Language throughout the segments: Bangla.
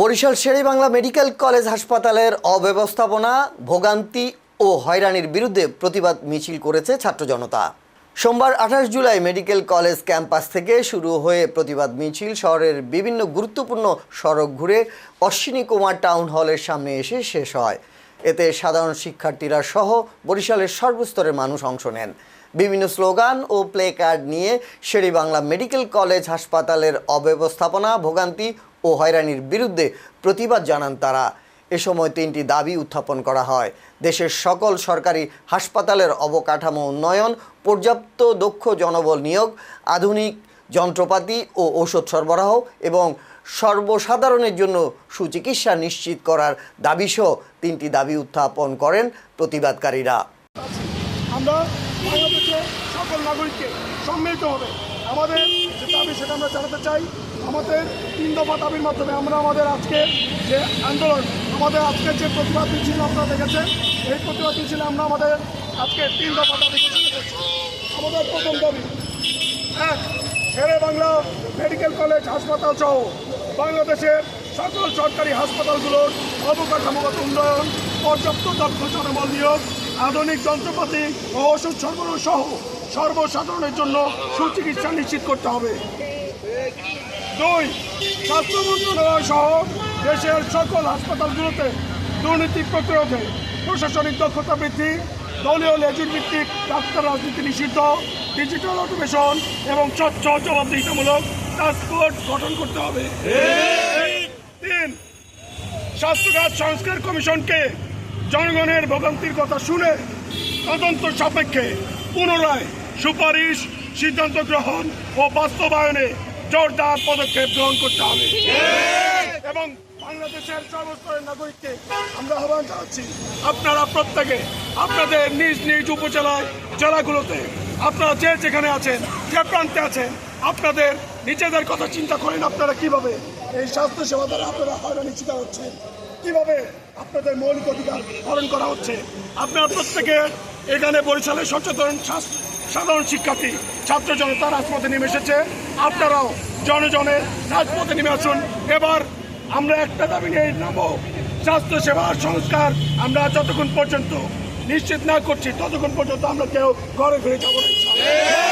বরিশাল শেরেবাংলা মেডিকেল কলেজ হাসপাতালের অব্যবস্থাপনা, ভোগান্তি ও হয়রানির বিরুদ্ধে প্রতিবাদ মিছিল করেছে ছাত্র জনতা। সোমবার আঠাশ জুলাই মেডিকেল কলেজ ক্যাম্পাস থেকে শুরু হয়ে প্রতিবাদ মিছিল শহরের বিভিন্ন গুরুত্বপূর্ণ সড়ক ঘুরে অশ্বিনী কুমার টাউন হলের সামনে এসে শেষ হয়। এতে সাধারণ শিক্ষার্থীরা সহ বরিশালের সর্বস্তরের মানুষ অংশ নেন। বিভিন্ন স্লোগান ও প্লে কার্ড নিয়ে শেরেবাংলা মেডিকেল কলেজ হাসপাতালের অব্যবস্থাপনা, ভোগান্তি ও হয়রানির বিরুদ্ধে প্রতিবাদ জানান তারা। এ সময় তিনটি দাবি উত্থাপন করা হয়। দেশের সকল সরকারি হাসপাতালের অবকাঠামো উন্নয়ন, পর্যাপ্ত দক্ষ জনবল নিয়োগ, আধুনিক যন্ত্রপাতি ও ঔষধ সরবরাহ এবং সর্বসাধারণের জন্য সুচিকিৎসা নিশ্চিত করার দাবিসহ তিনটি দাবি উত্থাপন করেন প্রতিবাদকারীরা। আমরা সকল নাগরিককে সম্মিলিত হবে। আমাদের যে দাবি সেটা আমরা জানাতে চাই, আমাদের তিন দফা দাবির মাধ্যমে আমরা আমাদের আজকে যে আন্দোলন, আমাদের আজকের যে প্রতিবাদ মিছিল আপনারা দেখেছেন, এই প্রতিবাদ মিছিলে আমরা আমাদের আজকে তিন দফা দাবি আমাদের প্রথম দাবি, এক, শেরে বাংলা মেডিকেল কলেজ হাসপাতাল সহ বাংলাদেশের সকল সরকারি হাসপাতালগুলোর অবকাঠামোগত উন্নয়ন, পর্যাপ্ত দক্ষ জনবল নিয়োগ, আধুনিক যন্ত্রপাতি ও ওষুধ সরবরাহ সহ সর্বসাধারণের জন্য সুচিকিৎসা নিশ্চিত করতে হবে। দুই, স্বাস্থ্য মন্ত্রণালয় সহ দেশের সকল হাসপাতালগুলোতে দুর্নীতি প্রতিরোধে প্রশাসনিক দক্ষতা বৃদ্ধি, দলীয় লেজুর ভিত্তিক ডাক্তার রাজনীতি নিষিদ্ধ, ডিজিটাল অটোমেশন এবং স্বচ্ছ জবাবদিহিতামূলক টাস্কফোর্স গঠন করতে হবে। তিন, স্বাস্থ্যখাত সংস্কার কমিশনকে জনগণের ভোগান্তির কথা শুনে তদন্ত সাপেক্ষে পুনরায় সুপারিশ, সিদ্ধান্ত গ্রহণ ও বাস্তবায়নে জোরদার পদক্ষেপ গ্রহণ করতে হবে। এবং বাংলাদেশের সর্বস্তরের নাগরিককে আমরা আহ্বান জানাচ্ছি, আপনারা প্রত্যেকে আপনাদের নিজ নিজ উপজেলায়, জেলাগুলোতে আপনারা যে যেখানে আছেন, যে প্রান্তে আছেন, আপনাদের নিজেদের কথা চিন্তা করেন আপনারা কীভাবে এই স্বাস্থ্য সেবা দ্বারা আপনারা হয়রানি শিকার হচ্ছেন, কীভাবে আপনাদের মৌলিক অধিকার হরণ করা হচ্ছে। আপনারা প্রত্যেকে এখানে বরিশালের সচেতন স্বাস্থ্য সাধারণ শিক্ষার্থী, ছাত্র জনতা রাজপথে নেমে এসেছে। আপনারাও জনজনে রাজপথে নেমে আসুন। এবার আমরা একটা দাবি নিয়ে নাম স্বাস্থ্য সেবার সংস্কার আমরা যতক্ষণ পর্যন্ত নিশ্চিত না করছি, ততক্ষণ পর্যন্ত আমরা কেউ ঘরে ফিরে যাব না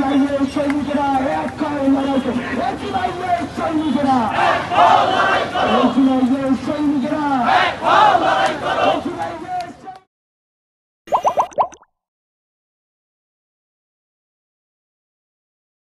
সিআইএ সৈনিকেরা এক করে একই সিআইএ সৈনিকেরা